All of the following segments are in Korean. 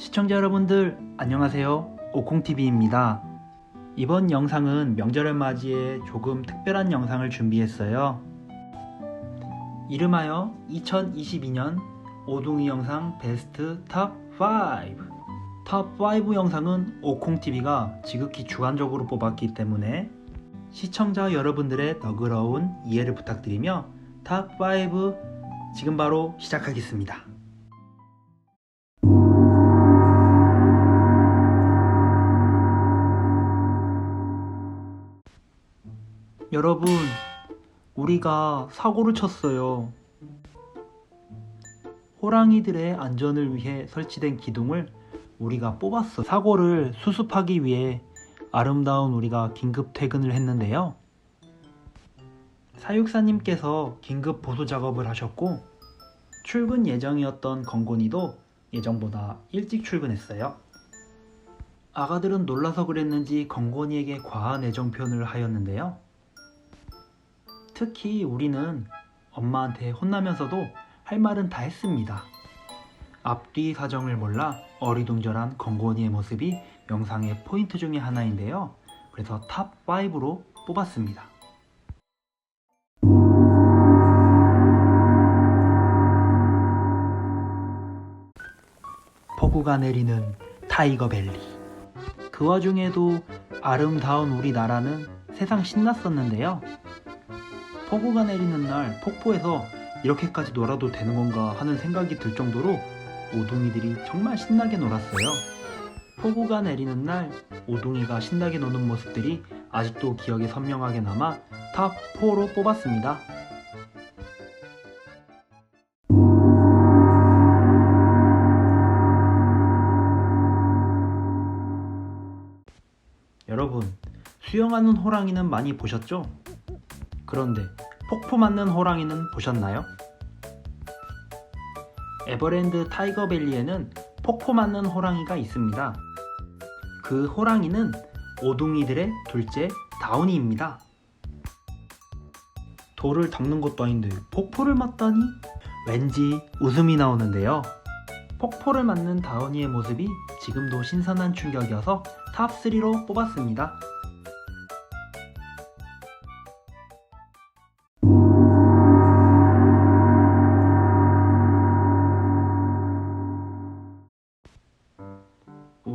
시청자 여러분들 안녕하세요. 오콩TV입니다. 이번 영상은 명절을 맞이해 조금 특별한 영상을 준비했어요. 이름하여 2022년 오둥이 영상 베스트 탑5 탑5 영상은 오콩TV가 지극히 주관적으로 뽑았기 때문에 시청자 여러분들의 너그러운 이해를 부탁드리며 탑5 지금 바로 시작하겠습니다 여러분, 우리가 사고를 쳤어요. 호랑이들의 안전을 위해 설치된 기둥을 우리가 뽑았어. 사고를 수습하기 위해 아름다운 우리가 긴급 퇴근을 했는데요. 사육사님께서 긴급 보수 작업을 하셨고, 출근 예정이었던 건곤이도 예정보다 일찍 출근했어요. 아가들은 놀라서 그랬는지 건곤이에게 과한 애정 표현을 하였는데요. 특히 우리는 엄마한테 혼나면서도 할 말은 다 했습니다. 앞뒤 사정을 몰라 어리둥절한 건곤이의 모습이 영상의 포인트 중에 하나인데요. 그래서 탑5로 뽑았습니다. 폭우가 내리는 타이거 밸리. 그 와중에도 아름다운 우리나라는 세상 신났었는데요. 폭우가 내리는 날 폭포에서 이렇게까지 놀아도 되는 건가 하는 생각이 들 정도로 오둥이들이 정말 신나게 놀았어요. 폭우가 내리는 날 오둥이가 신나게 노는 모습들이 아직도 기억에 선명하게 남아 탑 4로 뽑았습니다. 여러분, 수영하는 호랑이는 많이 보셨죠? 그런데 폭포 맞는 호랑이는 보셨나요? 에버랜드 타이거밸리에는 폭포 맞는 호랑이가 있습니다. 그 호랑이는 오둥이들의 둘째 다운이입니다. 돌을 닦는 것도 아닌데 폭포를 맞다니? 왠지 웃음이 나오는데요. 폭포를 맞는 다운이의 모습이 지금도 신선한 충격이어서 탑3로 뽑았습니다.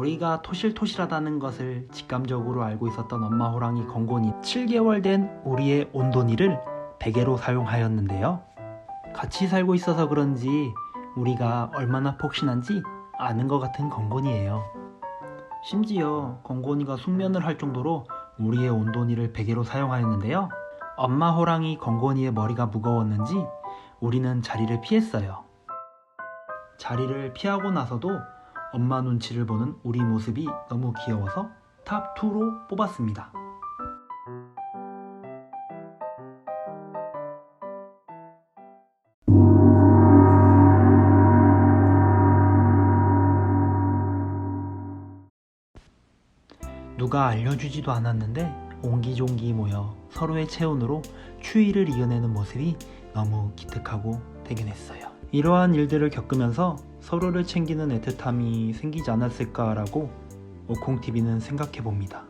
우리가 토실토실하다는 것을 직감적으로 알고 있었던 엄마 호랑이 건곤이 7개월 된 우리의 온돈이를 베개로 사용하였는데요. 같이 살고 있어서 그런지 우리가 얼마나 폭신한지 아는 것 같은 건곤이에요. 심지어 건곤이가 숙면을 할 정도로 우리의 온돈이를 베개로 사용하였는데요. 엄마 호랑이 건곤이의 머리가 무거웠는지 우리는 자리를 피했어요. 자리를 피하고 나서도 엄마 눈치를 보는 우리 모습이 너무 귀여워서 탑2로 뽑았습니다. 누가 알려주지도 않았는데 옹기종기 모여 서로의 체온으로 추위를 이겨내는 모습이 너무 기특하고 대견했어요. 이러한 일들을 겪으면서 서로를 챙기는 애틋함이 생기지 않았을까라고 오콩TV는 생각해 봅니다.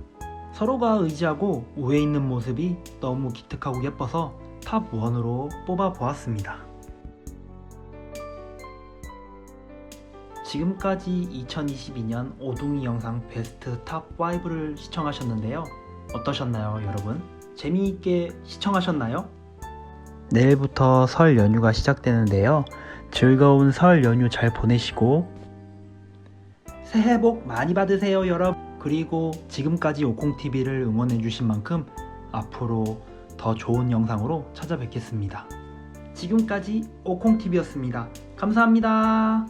서로가 의지하고 우애 있는 모습이 너무 기특하고 예뻐서 탑1으로 뽑아 보았습니다. 지금까지 2022년 오둥이 영상 베스트 탑5를 시청하셨는데요. 어떠셨나요, 여러분? 재미있게 시청하셨나요? 내일부터 설 연휴가 시작되는데요. 즐거운 설 연휴 잘 보내시고 새해 복 많이 받으세요, 여러분. 그리고 지금까지 오콩TV를 응원해주신 만큼 앞으로 더 좋은 영상으로 찾아뵙겠습니다. 지금까지 오콩TV였습니다. 감사합니다.